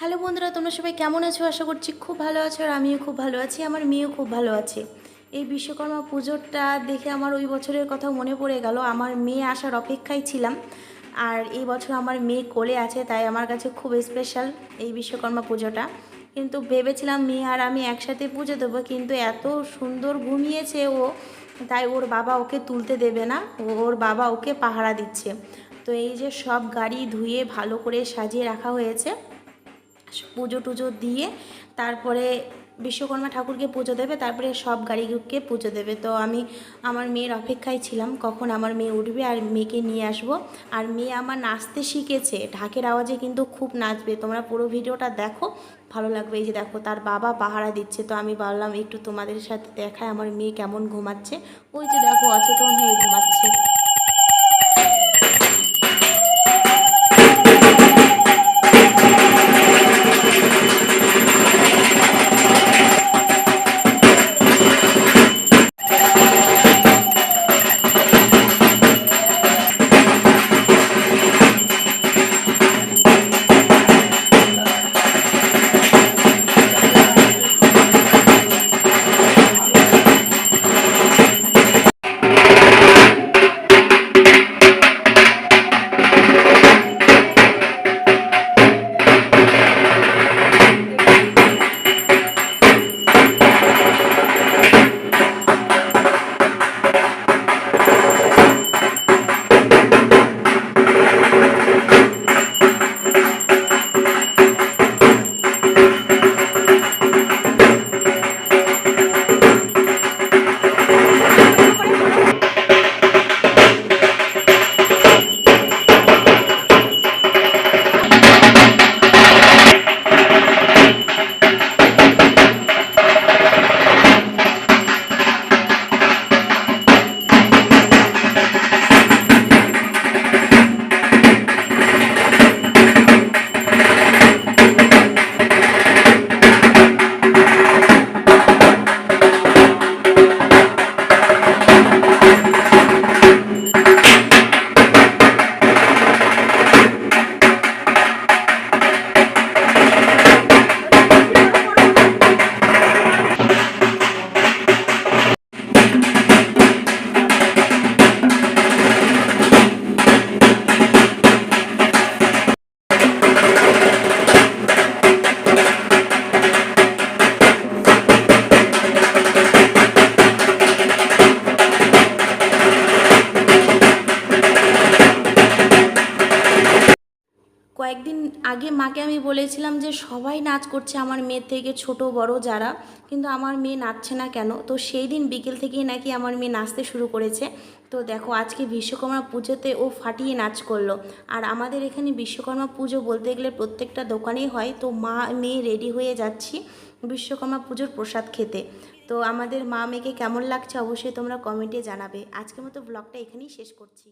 Hello বন্ধুরা, তোমরা সবাই কেমন আছো? আশা করছি খুব ভালো আছো আর আমিও খুব ভালো আছি, আমার মেয়েও খুব ভালো আছে। এই বিশ্বকর্মা পুজোটা দেখে আমার ওই বছরের কথা মনে পড়ে গেল, আমার মেয়ে আসার অপেক্ষায় ছিলাম আর এই বছর আমার মেয়ে কোলে আছে, তাই আমার কাছে খুব স্পেশাল এই বিশ্বকর্মা পুজোটা। কিন্তু ভেবেছিলাম মেয়ে আর আমি একসাথে পুজো দেবো, কিন্তু এত সুন্দর ঘুমিয়েছে ও, তাই ওর বাবা ওকে তুলতে দেবে না ওর বাবা ওকে পাহারা দিচ্ছে। তো এই যে সব গাড়ি ধুয়ে ভালো করে সাজিয়ে রাখা হয়েছে পুজো টুজো দিয়ে তারপরে বিশ্বকর্মা ঠাকুরকে পুজো দেবে, তারপরে সব গাড়িকে পুজো দেবে। তো আমি আমার মেয়ের অপেক্ষায় ছিলাম, কখন আমার মেয়ে উঠবে আর মেয়েকে নিয়ে আসব। আর মেয়ে আমার নাচতে শিখেছে, ঢাকের আওয়াজে কিন্তু খুব নাচবে। তোমরা পুরো ভিডিওটা দেখো, ভালো লাগবে। এই যে দেখো, তার বাবা পাহারা দিচ্ছে। তো আমি ভাবলাম একটু তোমাদের সাথে দেখায় আমার মেয়ে কেমন ঘুমাচ্ছে। ওই যে দেখো, অচেতন হয়ে ঘুমাচ্ছে। কয়েকদিন আগে মাকে আমি বলেছিলাম যে সবাই নাচ করছে আমার মেয়ের থেকে, ছোট, বড় যারা। কিন্তু আমার মেয়ে নাচছে না কেন? তো সেই দিন বিকেল থেকেই নাকি আমার মেয়ে নাচতে শুরু করেছে। তো দেখো, আজকে বিশ্বকর্মা পুজোতে ও ফাটিয়ে নাচ করল। আর আমাদের এখানে বিশ্বকর্মা পুজো বলতে গেলে প্রত্যেকটা দোকানেই হয়। তো মা, মেয়ে রেডি হয়ে যাচ্ছি বিশ্বকর্মা পুজোর প্রসাদ খেতে। তো আমাদের মা মেয়েকে কেমন লাগছে অবশ্যই তোমরা কমেন্টে জানাবে। আজকের মতো ব্লগটা এখানেই শেষ করছি।